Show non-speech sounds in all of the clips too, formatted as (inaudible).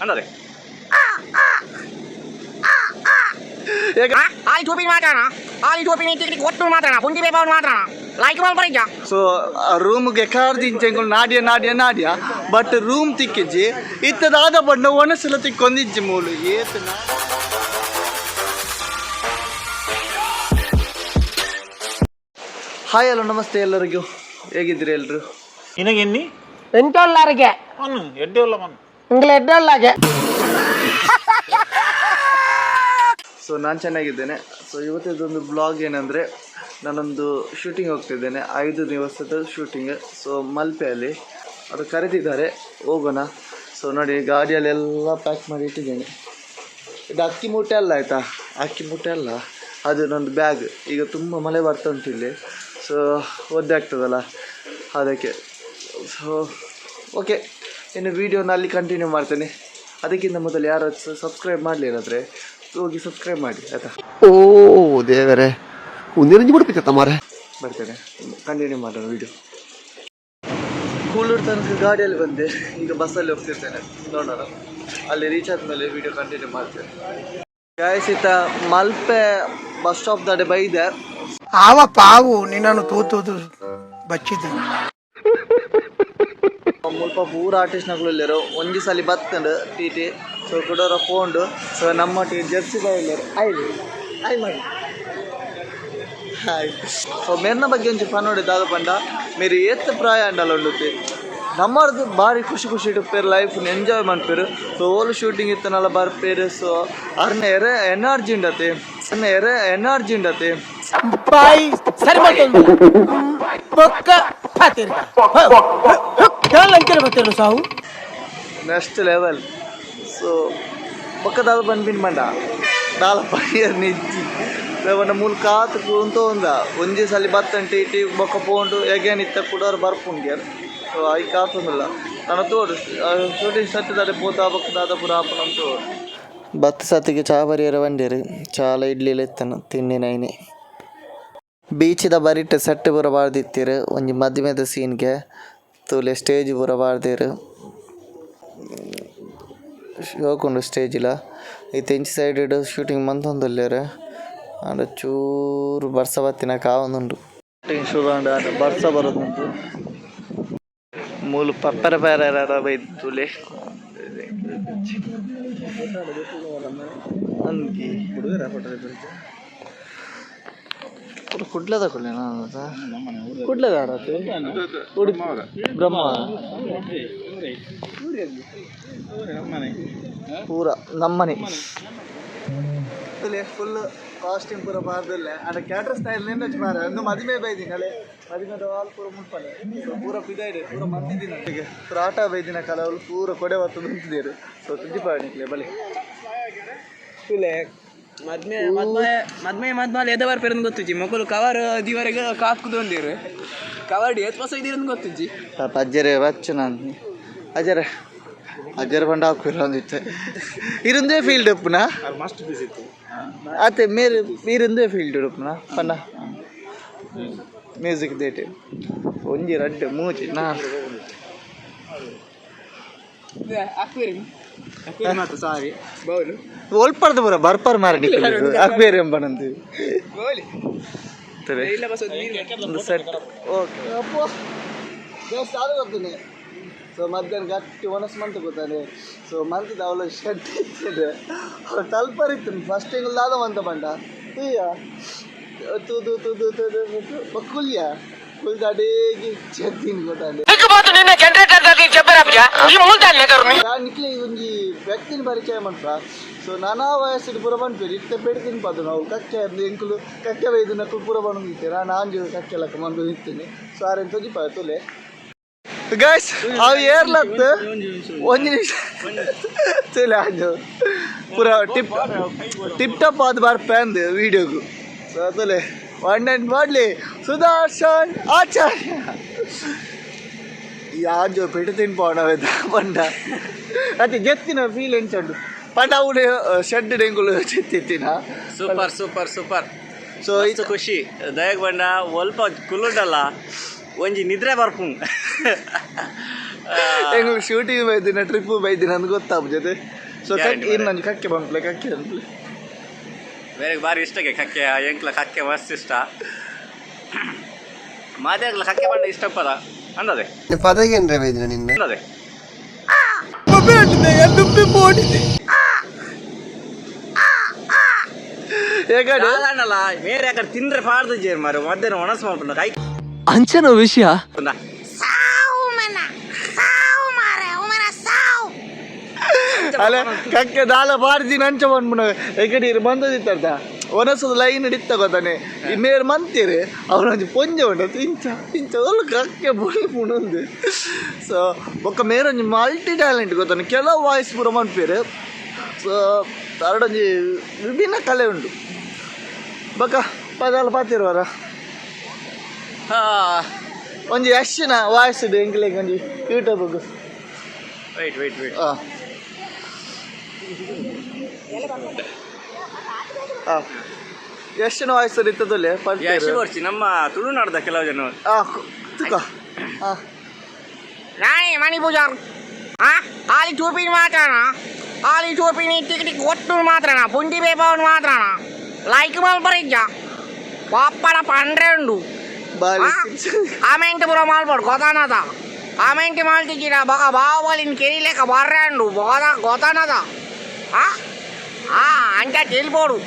ಅನ್ನೋದೆ ಆಲಿ ಟೋಪಿ ಮಾತಾಡ ಆಲಿ ಟೋಪಿ ಟಿಕೆಟ್ ಕೊಟ್ಟು ಮಾತಾಡ ಪುಂಡಿ ಬೇಬ ಮಾತಾಡ ಲೈಕ್ ಬರೀಜ ಸೊ ರೂಮ್ಗೆ ಕಾರ್ದಿಂಚೆಂಗಳು ನಾಡ್ಯ ನಾಡ್ಯ ನಾಡ್ಯ. ಬಟ್ ರೂಮ್ ತಿಕ್ಕಿಜ್ಜಿ ಇತ್ತದಾದ ಬಣ್ಣ ಒಣಸಲ ತಿಕ್ಕೊಂದಿಜ್ಜಿ ಮೂಲು ಏತ್ ಹಾಯ್ ಹಲೋ ನಮಸ್ತೆ ಎಲ್ಲರಿಗೂ. ಹೇಗಿದ್ದೀರಿ ಎಲ್ಲರೂ ನಿನಗೆನ್ನಿ? ಮಣ್ಣು ಎಡ್ಡೆ ಮಣ್ಣು ಹಾಗೆ ಸೊ ನಾನು ಚೆನ್ನಾಗಿದ್ದೇನೆ. ಸೊ ಇವತ್ತಿದೊಂದು ಬ್ಲಾಗ್ ಏನಂದರೆ, ನಾನೊಂದು ಶೂಟಿಂಗ್ ಹೋಗ್ತಿದ್ದೇನೆ. ಐದು ದಿವಸದ ಶೂಟಿಂಗ್ ಸೊ ಮಲ್ಪೆಯಲ್ಲಿ ಅದು ಕರೆದಿದ್ದಾರೆ. ಹೋಗೋಣ. ಸೊ ನೋಡಿ, ಗಾಡಿಯಲ್ಲೆಲ್ಲ ಪ್ಯಾಕ್ ಮಾಡಿ ಇಟ್ಟಿದ್ದೇನೆ. ಇದು ಅಕ್ಕಿ ಮೂಟೆ ಅಲ್ಲ ಆಯಿತಾ? ಅಕ್ಕಿ ಮೂಟೆ ಅಲ್ಲ. ಅದು ನಂದು ಬ್ಯಾಗ್ ಈಗ ತುಂಬ ಮಳೆ ಬರ್ತಾ ಉಂಟು ಇಲ್ಲಿ. ಸೊ ಒದ್ದೆ ಆಗ್ತದಲ್ಲ? ಅದಕ್ಕೆ. ಸೊ ಓಕೆ ಇನ್ನು ವೀಡಿಯೋನ ಅಲ್ಲಿ ಕಂಟಿನ್ಯೂ ಮಾಡ್ತೇನೆ. ಅದಕ್ಕಿಂತ ಮೊದಲು ಯಾರು ಸಬ್ಸ್ಕ್ರೈಬ್ ಮಾಡಲಿಲ್ಲದ್ರೆ ಹೋಗಿ ಸಬ್ಸ್ಕ್ರೈಬ್ ಮಾಡಿ ಆಯಿತಾ? ಓ ದೇವರೇ. ಒಂದಿನ ಬಿಡ್ಬೇಕತ್ತ ಮಾರೆ. ಬರ್ತೇನೆ. ಕಂಟಿನ್ಯೂ ಮಾಡೋಣ ವೀಡಿಯೋ ಕೂಲೂರು ತನಕ ಗಾಡಿಯಲ್ಲಿ ಬಂದೆ. ಈಗ ಬಸ್ಸಲ್ಲಿ ಹೋಗ್ತಿರ್ತೇನೆ. ನೋಡೋಣ. ಅಲ್ಲಿ ರೀಚ್ ಆದಮೇಲೆ ವೀಡಿಯೋ ಕಂಟಿನ್ಯೂ ಮಾಡ್ತೇನೆ. ಗಾಯಸಿತ ಮಲ್ಪೆ ಬಸ್ ಸ್ಟಾಪ್ ದಡೆ ಬೈದೆ. ಆವ ಪಾವು ನಿನ್ನನ್ನು ತೂತುದು ಮುಲ್ಪ ಪೂರ ಆರ್ಟಿಸ್ಟ್ನಗಳಿಲ್ಲರು ಒಂಜಿ ಸಲಿ ಬತ್ತಂಡು ಟಿ ಟಿ ಸೊ ಕೊಡೋರ ಪೋಂಡು ಸೊ ನಮ್ಮ ಟಿ ಜರ್ಸಿ ಬಾಯಿಲ್ಲರು ಆಯ್ತು ಆಯ್ ಮಾಡಿ ಹಾಯ್ ಸೊ ಮೆರ್ನ ಬಗ್ಗೆ ಒಂಚು ಪನ್ನೋಡಿ ದಾದ ಪಂಡ. ಮೀರು ಏತ್ ಪ್ರಾಯ ಅಂಡಲ್ಲ ಉಂಡುತ್ತೆ. ನಮ್ಮದು ಭಾರಿ ಖುಷಿ ಖುಷಿ ಇಟ್ಟುಪೇರು ಲೈಫ್ನ ಎಂಜಾಯ್ ಮಾಡ್ಪೇರು ಸೊ ಓಲ್ ಶೂಟಿಂಗ್ ಇತ್ತನಲ್ಲ ಬರ್ಪೇರು ಸೊ ಅರ್ನ ಎರೆ ಎನರ್ಜಿ ಉಂಡತಿ ಅರ್ನ ಎರೆ ಎನರ್ಜಿ ಉಂಡತೆ ಬಾಯ್ ಸರಿ (laughs) ಬೊಕ್ಕ ಪಾತಿರ್ಗ ಲಂಕೆರೆ ಬತ್ತಿರು ಸಾವು. ನೆಕ್ಸ್ಟ್ ಲೆವೆಲ್ ಸೊ ಪಕ್ಕದಾದ ಬಂದು ಬಿನ್ ಮಂಡ. ದಾಲ ಪೈಯರ್ ನಿಜ್ಜಿ ರೇವಣ್ಣ ಮೂಲ ಕಾತು ಕುಂತ ಒಂದ. ಒಂಜಿ ಸಲ ಬತ್ತಂಟಿ ಟಿ ಬೊಕ್ಕ ಪೋಂಡು ಎಗೇನ್ ಇತ್ತ ಕುಡೋರು ಬರ್ಪುಂಗ್ಯಾರ ಸೊ ಐ ಕಾತುಂದಿಲ್ಲ ನನ್ನ ತೋಡು ಶೂಟಿಂಗ್ ಸಟ್ ದಾಡೆ ಪೋತಾ ಬಕ್ಕದಾದ ಪುರ ಆಪನಂ ತೋಡು. ಬತ್ತ ಸತಿಗೆ ಚಾ ಬರಿಯರ ಬಂಡೇರು ಚಾಲ ಇಡ್ಲಿಲ್ಲ ಇತ್ತನ ತಿಂಡಿ ನೈನೆ. ಬೀಚಿದ ಬರಿಟ್ ಸೆಟ್ ಪೂರ ಬಾರ್ದಿತ್ತೀರು ಒಂಜಿ ಮಧ್ಯಮದ ಸೀನ್ಗೆ ತೂಲೆ ಸ್ಟೇಜ್ ಪೂರ ಶೋಕುಂಡು ಸ್ಟೇಜ್ಲ. ಈ ತೆಂಚಿ ಸೈಡ್ ಶೂಟಿಂಗ್ ಮಂತೊಂದುಲ್ಲೇರು. ಆಂಡ ಚೂರು ಬರ್ಸ ಬತ್ತಿನ ಕಾವೊಂದುಂಡು. ಶುರು ಬರ್ಸ ಬರೋದುಂಟು. ಮೂಲು ಪಪ್ಪರ ಅಂಗಿ. ಪೂರ ಕುಡ್ಲದ ಕೊಡ್ಲೆ ನಾನು ಕುಡ್ಲದ ಆಡತ್ತೆ ಉಡುಪಿ. ಬ್ರಹ್ಮ. ಪೂರ ನಮ್ಮನೆ. ಫುಲ್ ಕಾಸ್ಟ್ಯೂಮ್ ಪೂರ ಬಾರ್ದಿಲ್ಲ. ಅದ ಕ್ಯಾಟರ್ ಸ್ಟೈಲ್ ನಿನ್ನ ಮಾರ ಒಂದು ಮದುವೆ ಬೈದಿನ ಅಲೆ ಮದುವೆ ಆಲ್ ಪೂರ ಮುಟ್ಪಲೆ ಪೂರ ಪಿದಾಯಿಡೆ ಪೂರ ಈಗ ಪೂರ ಆಟ ಬೈದಿನ ಅವ್ರು ಪೂರ ಕೊಡೆ ಹೊತ್ತು ನಿಂತಿದ್ದೀರು. ಸೊ ಸುದ್ದಿ ಪಾಡಿಕ್ಲೆ ಬಲೆ ಮದ್ಮೆ ಮದ್ಮೆ ಮದ್ಮೆ ಮದ್ಮಾಲ್ ಎದವರ್ ಪೆರನ್ ಗೊತ್ತುಜಿ ಮಕ್ಕಳು ಕವರ್ ದಿವರೆಗೆ ಕಾಕುದು ಒಂದಿರು ಕವರ್ ಏತ್ ಪಸ ಇದಿರನ್ ಗೊತ್ತುಜಿ ಪಾಪ ಅಜ್ಜರೇ ಬಚ್ಚು ನಾನು. ಅಜ್ಜರ ಅಜ್ಜರ ಬಂಡ ಹಾಕಿರ ಅಂದಿತ್ತೆ ಇರುಂದೇ ಫೀಲ್ಡ್ ಉಪ್ಪುನ? ಮಸ್ಟ್ ಪೀಸ್ ಇತ್ತು ಅತ್ತೆ ಮೇರೆ ಇರುಂದೇ ಫೀಲ್ಡ್ ಉಪ್ಪುನ? ಪನ್ನ. ಮ್ಯೂಸಿಕ್ ದೇಟೆ ಒಂಜಿ ರಡ್ಡು ಮೂಜಿ ನಾ. ಅಕ್ವೇರಿಯಂ ಮಾತ್ರ ಸಾರಿ ಬೌಲು ಒಲ್ಪಡ್ದು ಬರ ಬರ್ಪರ್ ಮಾರಡಿ ಅಕ್ವೇರಿಯಂ ಬನಂತೀವಿ ಓಕೆ ಸೊ ಮಧ್ಯಾಹ್ನ ಗಟ್ಟಿ ಒಣಸ್ ಮಂತ್ ಗೊತ್ತಾನೆ. ಸೊ ಮಂತಿದ ಅವಳು ಶೆಡ್ ಇತ್ತಿದೆ ಅವ್ಳು ತಲ್ಪರಿತ್ತು ಫಸ್ಟ್ ಹಿಂಗಲ್ಲಾದ ಮಂತ ಬಂಡ ಈಯ ತೂದು ತೂದು ತೂದು ಕುಲ್ದಾಡೇಗಿ ಸಿಕ್ಕಬೋದು ನಿನ್ನ ಜನರೇಟರ್ ದಾಗಿ ಜಬ್ಬರಾಬ್ಜ ಈ ಮೂಲ್ದಾನೆ ಕರ್ಮಿ ನಾನು? ನಿಕ್ಲೆ ಒಂಜಿ ವ್ಯಕ್ತಿನ ಪರಿಚಯ ಮಾಡ್ತ ಸೊ ನಾನಾ ವಯಸ್ಸಿನ ಪೂರ ಬಂದ್ಪೇರಿ ಇತ್ತೆ ಬೇಡ್ತೀನಿ ಪಾದು ನಾವು ಕಕ್ಕೆ ಎಂಕುಲು ಕಕ್ಕೆ ಬೈದು ನಕ್ಕಲು ಪೂರ ಬಂದು ನಿಂತೆ ನಾನು ಆಂಜು ಕಕ್ಕೆ ಲಕ್ಕ ಮಂದು ನಿಂತೀನಿ ಸೊ ಆರೇನು ತೊಜಿಪ ತುಲೆ. ಗೈಸ್ ಅವು ಏರ್ಲತ್ತು ಒಂದು ನಿಮಿಷ ತುಲೆ ಆಂಜು. ಪೂರ ಟಿಪ್ ಟಿಪ್ ಟಾಪ್ ಆದ ಬಾರ್ ಅಂದು ವೀಡಿಯೋಗು. ಸೊ ತುಲೆ. ಅಂಡ್ ಮಾಡಲಿ ಸುದರ್ಶನ್ ಆಚಾರ್ಯ ಯಾಜೋ ಪೆಟ್ಟು ತಿನ್ಪೋಣವೆದ ಪಂಡ ಅತಿ ಗೆತ್ತಿನ ಫೀಲ್ ಎಂಚಂಡು ಪಂಡ ಉಡೆ ಶೆಡ್ ಡೆಂಗುಲು ಚೆತ್ತಿತ್ತಿನ. ಸೂಪರ್ ಸೂಪರ್ ಸೂಪರ್ ಸೊ ಇದು ಖುಷಿ. ದಯಗ್ ಬಣ್ಣ ಒಲ್ಪ ಕುಲ್ಲುಂಡಲ್ಲ ಒಂಜಿ ನಿದ್ರೆ ಬರ್ಪುಂಗ್ ಎಂಗ್ಳು ಶೂಟಿಂಗ್ ಬೈದಿನ ಟ್ರಿಪ್ ಬೈದಿನ ಅಂತ ಗೊತ್ತಾಗ ಜೊತೆ ಸೊ ಕಕ್ಕೆ ಇನ್ನು ಕಕ್ಕೆ ಬಂಪ್ಲೆ ಕಕ್ಕೆ ಅಂಪ್ಲೆ ಬೇರೆ ಭಾರಿ ಇಷ್ಟಕ್ಕೆ ಕಕ್ಕೆ ಎಂಕ್ಲ ಕಕ್ಕೆ ಮಸ್ತ್ ಇಷ್ಟ. ಮಾದೇಗ್ಲ ಕಕ್ಕೆ ಬಂಡ ಇಷ್ಟಪದ ಅನ್ನದೆ ಪದಗೇನ್ರೆ ವೈದ್ಯ ನಿನ್ನ? ಬೇರೆ ಯಾಕಡೆ ತಿಂದ್ರೆ ಪಾಡ್ದು ಜೇರ್ ಮಾರು ಮಧ್ಯಾಹ್ನ ಒಣಸ್ ಮಾಡ್ಕೊಂಡು ಕೈ ಅಂಚನ ವಿಷಯ? ಅಲ್ಲ ಕಕ್ಕೆ ದಾಲ ಬಾರ್ದಿ ನಂಚ ಬಂದ್ಬಿಡ. ಹೇಗಡೆ ಇರು ಬಂದದಿತ್ತರ್ದ ಒಂದೊಂದ್ಸಲ ಲೈನ್ ಹಿಡಿತ ಗೊತ್ತಾನೆ. ಇನ್ನೇರು ಮಂತೀರಿ ಅವನೊಂದು ಪೊಂಜ ಉಂಟು. ಇಂಚ ಇಂಚ ಒಳ್ಳೆ ಕಕ್ಕೆ ಬುಣಿ ಪುಣಂದು ಸೊ ಬೊಕ್ಕ ಮೇರೊಂಜಿ ಮಲ್ಟಿ ಟ್ಯಾಲೆಂಟ್ ಗೊತ್ತಾನೆ. ಕೆಲವು ವಾಯ್ಸ್ ಪೂರ ಮನ್ಪೇರು ಸೊ ಅರಡೊಂಜಿ ವಿಭಿನ್ನ ಕಲೆ ಉಂಟು. ಬೊಕ್ಕ ಪದಾಲ ಪಾತಿರುವಾರ? ಒಂಜಿ ಯಶ್ನ ವಾಯ್ಸ್ ಇದೆ ಎಂಕ್ಲೆಗ್ ಒಂಜಿ ಯೂಟ್ಯೂಬ್ ಹಾಂ. ಎಷ್ಟು ವಯಸ್ಸರು ಇತ್ತದಲ್ಲಿ ಎಷ್ಟು ವರ್ಷ ನಮ್ಮ ತುಳುನಾಡದ ಕೆಲವು ಜನ ತುಕ ನಾಯಿ ಮಣಿ ಪೂಜಾರ್ ಖಾಲಿ ಚೂಪಿನ ಮಾತ್ರಣ ಖಾಲಿ ಚೂಪಿನ ಟಿಕೆಟ್ ಕೊಟ್ಟು ಮಾತ್ರಣ ಪುಂಡಿ ಬೇಬವನ್ ಮಾತ್ರಣ ಲೈಕ್ ಮಲ್ಪರಿಜ್ಜ ಪಾಪಡ ಪಂಡ್ರೆಂಡು ಕಾಮೆಂಟ್ ಪುರ ಮಾಲ್ಪಡು ಗೊತ್ತಾನದ ಕಾಮೆಂಟ್ ಮಾಡ್ತಿದ್ದೀರಾ ಬಾಹುಬಲಿನ ಕೆರಿ ಲೆಕ್ಕ ಬರ್ರಂಡು ಬೋದ ಗೊತ್ತಾನದ हा आणि त्या तेल पोडू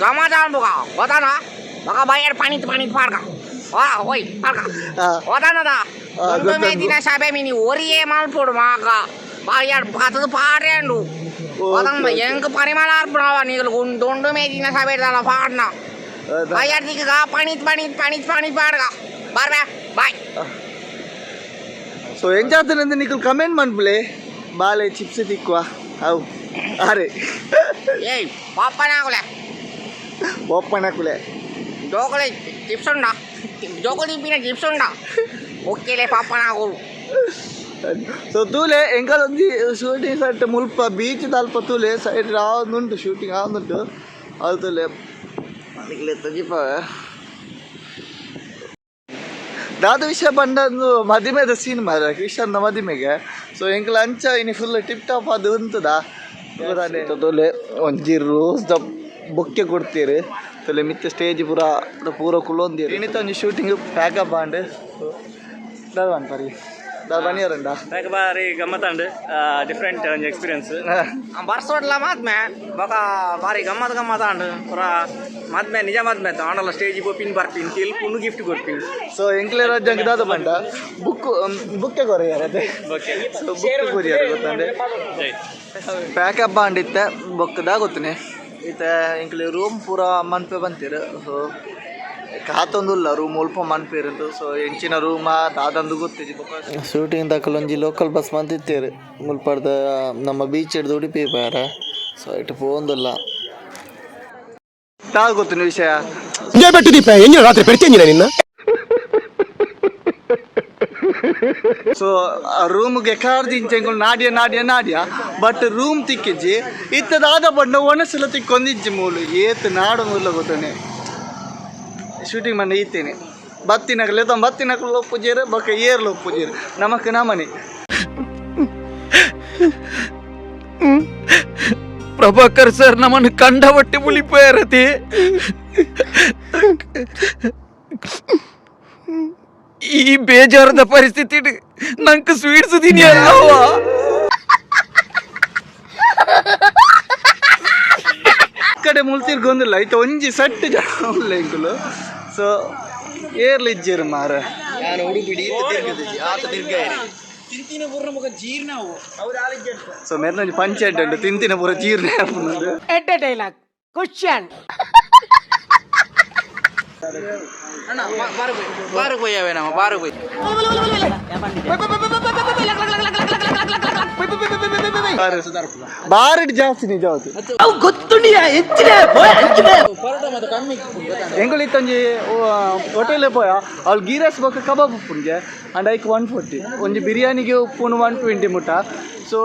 गमा जाऊन बघा होता ना बघा बाहेर पाणीत पाणीत पार का हा होय पार का होता ना दा दोन माहिती ना साहेब मी ओरी ఏ మాల పోడు మాగా బాయాడు పాతది పాడాడు పోదమ్మ ఎంక పరిమాణ ఆర్పడావా నీకు దొండు మేదిన సబెడదా పాడినా బాయాడు దిగగా పణిత్ పణిత్ పణిత్ పణిత్ పాడగా బార్బా బాయ్ సో ఏం చేస్తానంటే నీకు కమెంట్ మనపులే బాలే చిప్స్ తిక్కువ అవు யாரு ஏய் பாப்பானாக்குல பாப்பானாக்குல ஜோக்கலை டிப்ஸ் உண்டா ஜோக்கலி பின்ன டிப்ஸ் உண்டா ஓகேலே பாப்பானாகுలు ಸೊ ತೂಲೆ ಎಂಕಲ್ ಒಂದು ಶೂಟಿಂಗ್ ಸಟ್ ಮುಲ್ಪ ಬೀಚ್ ತಲ್ಪ ತೂಲೆ ಸೈಡ್ ಆವೊಂದುಂಟು ಶೂಟಿಂಗ್ ಆವೊಂದುಂಟು ಅದು ತೂಲೆ ಅದಕ್ಕೆ ತಜಿಪ ದಾದ ವಿಷಯ ಬಂದಂದು ಮದುವೆದ ಸೀನ್ ಮಾರ ಕ್ರಿಶ್ಚನ್ನ ಮದುವೆಗೆ ಸೊ ಎಂಕಲ್ ಅಂಚ ಇನಿ ಫುಲ್ ಟಿಪ್ ಟಾಪ್ ಅದು ಉಂಟದ ತೋಲೆ ಒಂಜಿ ರೋಸ್ ದ ಬೊಕ್ಕೆ ಕೊಡ್ತೀರಿ. ತಲೆ ಮಿತ್ತ ಸ್ಟೇಜ್ ಪೂರ ಪೂರ ಕುಲೊಂದಿರಿ ಇನ್ನಿತ ಒಂಜಿ ಶೂಟಿಂಗ್ ಪ್ಯಾಕಪ್ ಆಂಡ್ ಅಂತ ಪರಿ. பண்ணிடுறேன்டா எனக்கு பாரி கம்மத்தாண்டு டிஃப்ரெண்ட் கொஞ்சம் எக்ஸ்பீரியன்ஸ் ಬರ್ಸೋಡ್ಲ ಮಾದ್ಮೆ ಬಕ ಬಾರಿ ಗಮ್ಮತ್ ಗಮ್ಮತ್ ಆಂಡು ಪೂರ ಮಾದ್ಮೆ ನಿಜ ಮಾದ್ಮೆ ಆಂಡಲ ಸ್ಟೇಜಿಗೆ ಹೋಗ್ಪಿನ್ ಬರ್ತೀನಿ ಕೆಲ್ಪುನು ಗಿಫ್ಟ್ ಕೊಡ್ತೀನಿ ಸೊ ಎಂಕ್ಲೇರ್ ಜಂಕ್ ದಾದ ಬಂಡ ಬುಕ್ ಬುಕ್ಕೆ ಕೊರಿಯರ್ ಅದೇ ಬುಕ್ ಕೊರಿಯರ್ ಗೊತ್ತಂಡೆ ಪ್ಯಾಕಪ್ ಬಾಂಡಿತ್ತೆ ಬೊಕ್ಕದಾಗ ಗೊತ್ತನೆ ಈತ ಎಂಕ್ಲಿ ರೂಮ್ ಪೂರ ಮನ್ಪೆ ಬಂತೀರ ಸೊ ಕಾತೊಂದುಲ್ಲ ರೂಮ್ ಅಲ್ಪ ಮನ್ಪಿರಂತು ಸೊ ಹೆಂಚಿನ ರೂಮ ದಾದಂದು ಗೊತ್ತಿಜಿ ಶೂಟಿಂಗ್ ದಾಖಲು ಒಂಜಿ ಲೋಕಲ್ ಬಸ್ ಮಂತಿತ್ತೇರು ಮುಲ್ಪಡ್ದ ನಮ್ಮ ಬೀಚ್ ಹಿಡ್ದು ಉಡುಪಿ ಪಾರ. ಸೊ ಇಟ್ಟು ಪೋಂದುಲ್ಲ ತಾ ಗೊತ್ತಿನ ವಿಷಯ? ರಾತ್ರಿ ಪೆಡ್ತೀನಿ ನಿನ್ನ? ಸೊ ರೂಮ್ಗೆ ಕಾರ್ದಿ ಇಂಚೆಂಗುಲ್ ನಾಡಿಯ ನಾಡಿಯ ನಾಡಿಯ? ಬಟ್ ರೂಮ್ ತಿಕ್ಕಿಜ್ಜಿ ಇತ್ತದಾದ ಬಣ್ಣ ಒಣಸಲ ತಿಕ್ಕೊಂದಿಜ್ಜಿ ಮೂಲು ಏತ್ ನಾಡು ಮುಲ್ಲ ಗೊತ್ತನೆ. ಶೂಟಿಂಗ್ ಮಾಡಿ ಇತ್ತೇನೆ. ಬತ್ತಿನಾಗ ಲೇತ ಬತ್ತಿನಾಗ ಬಕ ಏರ್ ಲೋ ನಮಕ್ ನಮನಿ ಪ್ರಭಾಕರ್ ಸರ್ ನಮ್ಮನ್ನು ಕಂಡ ಬಟ್ಟೆ ಮುಳಿಪೇರತಿ ಈ ಬೇಜಾರದ ಪರಿಸ್ಥಿತಿ ನಂಗೆ ಸ್ವೀಟ್ಸ್ ತಿನ್ನಿ ಅಲ್ಲವ ಕಡೆ ಮುಲ್ತಿರ್ಗೊಂದಿಲ್ಲ ಆಯ್ತು ಒಂಜಿ ಸಟ್ಟು ಜನ ಇಲ್ಲ ಸೊ ಏರ್ಲಿಜ್ಜಿರು ಮಾರ ನಾನು ಉಡುಪಿಡಿ ಆತ ತಿರ್ಗ ಸೊ ಮೇರಿನಲ್ಲಿ ಪಂಚಾಯತ್ ಉಂಟು ತಿಂತಿನ ಪೂರ ಜೀರ್ಣ ಎಡ್ಡೆ ಡೈಲಾಗ್ ಕ್ವಶನ್ ಬಾರು ಬಾರು ನಮ್ಮ ಬಾರು ಬಾರಿಡ್ ಜಾಸ್ತಿ ನಿಜ ಹೌದು ಎಂಗಳು ಇತ್ತೊಂಜಿ ಹೋಟೆಲ್ ಪೋಯ ಅವ್ಳು ಗೀ ರೈಸ್ ಬೋಕ ಕಬಾಬ್ ಉಪ್ಪುಂಗೆ ಅಂಡ್ ಐಕ್ ಒನ್ ಫೋರ್ಟಿ ಒಂಜಿ ಬಿರಿಯಾನಿಗೆ ಉಪ್ಪುನು ಒನ್ ಟ್ವೆಂಟಿ ಮುಟ ಸೊ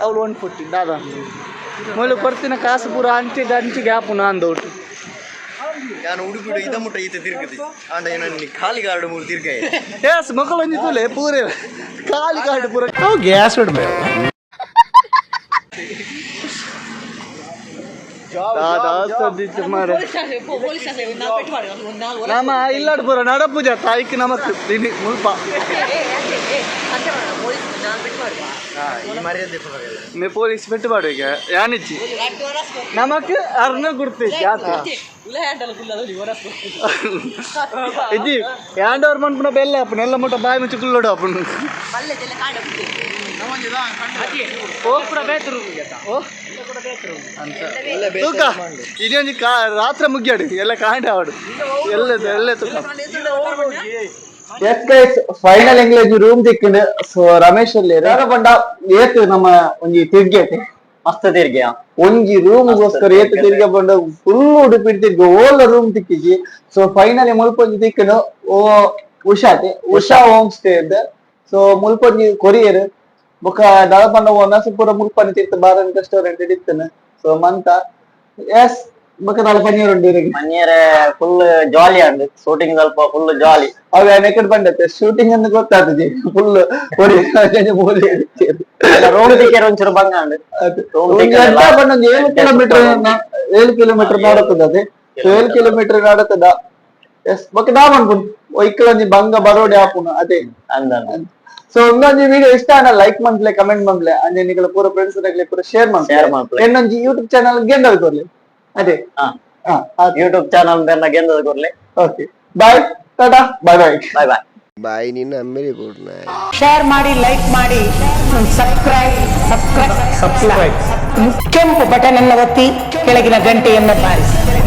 ಅವ್ಳು ಒನ್ ಫೋರ್ಟಿ ದಾದ ಮೊದಲು ಕೊಡ್ತಿನ ಕಾಸು ಪೂರ ಹಂಚಿಗೆ ಹಂಚಿಗೆ ಆಪುನ ಅಂದೌಟು ನಾನು ಉಡುಪಿಡು ಇದ ಮುಟ್ಟ ಈತ ತಿರ್ಗದಿ ಆಂಡ ನಾನು ಖಾಲಿ ಗಾರ್ಡು ಮೂರು ತಿರ್ಗ ಎಸ್ ಮಕ್ಕಳು ಒಂದಿತ್ತಲೆ ಪೂರೇ ಖಾಲಿ ಕಾಡು ಪೂರ ಗ್ಯಾಸ್ ಹೊಡ್ಮೆ ದಾದಾ ಸದ್ದಿತ್ತು ಮಾರೆ. ನಮ್ಮ ಇಲ್ಲಾಡ್ ಪೂರ ನಡಪೂಜ ತಾಯಿಕ್ ನಮಕ್ ದಿನಿ ಮುಲ್ಪ. ಈ ಮರ್ಯಾದೆ ಮೇ ಪೊಲೀಸ್ ಬೆಟ್ಟು ಮಾಡುವಾಗ ಯಾನಿಚ್ಚಿ? ನಮಕ್ ಅರ್ನ ಗುರ್ತಿ ಜಾತಿ. ಇಜ್ಜಿ ಹ್ಯಾಂಡ್ ಓವರ್ ಮಾಡ್ಬಿಡ ಬೆಲ್ಲ ಅಪ್ಪನ ಎಲ್ಲ ಮುಟ್ಟ ಬಾಯಿ ಮುಚ್ಚಿ ಕುಲ್ಲೋಡು ಅಪ್ಪನ. ತೂಕ ಇದೊಂದು ಕಾ ರಾತ್ರಿ ಮುಗ್ಯಾಡು ಎಲ್ಲ ಕಾಂಡ ಆಡು ಎಲ್ಲ ಎಲ್ಲ ಫೈನಲ್ ಎಂಗ್ಲೇಜ್ ರೂಮ್ ತಿಕ್ಕಿಂಡು ಸೊ ರಮೇಶ್ ಅಲ್ಲಿ ರೇಗ ಪಂಡ ಏತು ನಮ್ಮ ಒಂಜಿ ತಿರ್ಗೆ ಮಸ್ತ್ ತಿರ್ಗಿಯ ಒಂಜಿ ರೂಮ್ ಗೋಸ್ಕರ ಏತು ತಿರ್ಗೆ ಬಂಡ ಫುಲ್ ಉಡುಪಿಡ್ ತಿರ್ಗೆ ಓಲ್ ರೂಮ್ ತಿಕ್ಕಿಜಿ ಸೊ ಫೈನಲ್ ಮುಲ್ಪೊಂಜಿ ತಿಕ್ಕನು ಓ ಉಷಾತೆ ಉಷಾ ಹೋಮ್ ಸ್ಟೇ ಇದ್ದ ಸೊ ಮುಲ್ಪೊಂಜಿ ಕೊರಿಯರ್ ಬೊಕ ದಾದ ಪಂಡ ಒಂದಾಸ ಪೂರ ಮುಲ್ಪನಿ ತಿರ್ತ ಬಾರನ್ ರೆಸ್ಟೋರೆಂಟ್ ಇಡಿತ್ತನ ಸೊ ಮಂತ ಎಸ್ ಬೊಕ ದಾದ ಪನ್ನೀರ್ ಉಂಡು ಇರಗಿ ಮನ್ಯರೆ ಫುಲ್ ಜಾಲಿ ಅಂಡ್ ಶೂಟಿಂಗ್ ಸ್ವಲ್ಪ ಫುಲ್ ಜಾಲಿ ಅವ ನೆಕಡ್ ಬಂದತ್ತೆ ಶೂಟಿಂಗ್ ಅಂತ ಗೊತ್ತಾಗ್ತದೆ ಫುಲ್ ಕೊರಿಯರ್ ಮೂಲೆ ರೋಡ್ ತಿಕ್ಕೇರ ಒಂಚೂರು ಬಂಗ ಅಂಡ್ ಒಂದು ಏಳು ಕಿಲೋಮೀಟರ್ ಏಳು ಕಿಲೋಮೀಟರ್ ನಡತದ ಅದೇ So, ಏಳು ಕಿಲೋಮೀಟರ್ ನಡತದ ಎಸ್ ಬೊಕ್ಕ ನಾವ್ ಅನ್ಕೊಂಡು ಒಯ್ಕಲೊಂಜಿ ಬಂಗ ಬರೋಡೆ ಆಪುನ ಅದೇ ಅಂದ ಸೊ ಇನ್ನೊಂದು ವಿಡಿಯೋ ಇಷ್ಟ ಅನ್ನ ಲೈಕ್ ಮಾಡ್ಲೆ ಕಮೆಂಟ್ ಮಾಡ್ಲೆ. ಅಂದ್ರೆ ನಿಗಳ ಪೂರ ಫ್ರೆಂಡ್ಸ್ ಪೂರ ಶೇರ್ ಮಾಡ್ಲೆ. ಶೇರ್ ಮಾಡ್ಲೆ. ಇನ್ನೊಂದು ಯೂಟ್ಯೂಬ್ ಚಾನಲ್ ಗೆಂಡಲ್ ಕೊರ್ಲಿ ಅದೇ. ಹಾ. ಯೂಟ್ಯೂಬ್ ಚಾನಲ್ ಗೆಂದದ ಕೊರ್ಲಿ okay bye Tata bye bye bye bye bye ನಿನ್ನ ಅಮ್ಮೇರಿ ಕೊಡ್ನ ಶೇರ್ ಮಾಡಿ ಲೈಕ್ ಮಾಡಿ ಸಬ್ಸ್ಕ್ರೈಬ್ ಸಬ್ಸ್ಕ್ರೈಬ್ ಸಬ್ಸ್ಕ್ರೈಬ್ ಕೆಂಪು ಬಟನ್ ಅನ್ನು ಒತ್ತಿ ಕೆಳಗಿನ ಗಂಟೆಯನ್ನು ಬಾರಿಸಿ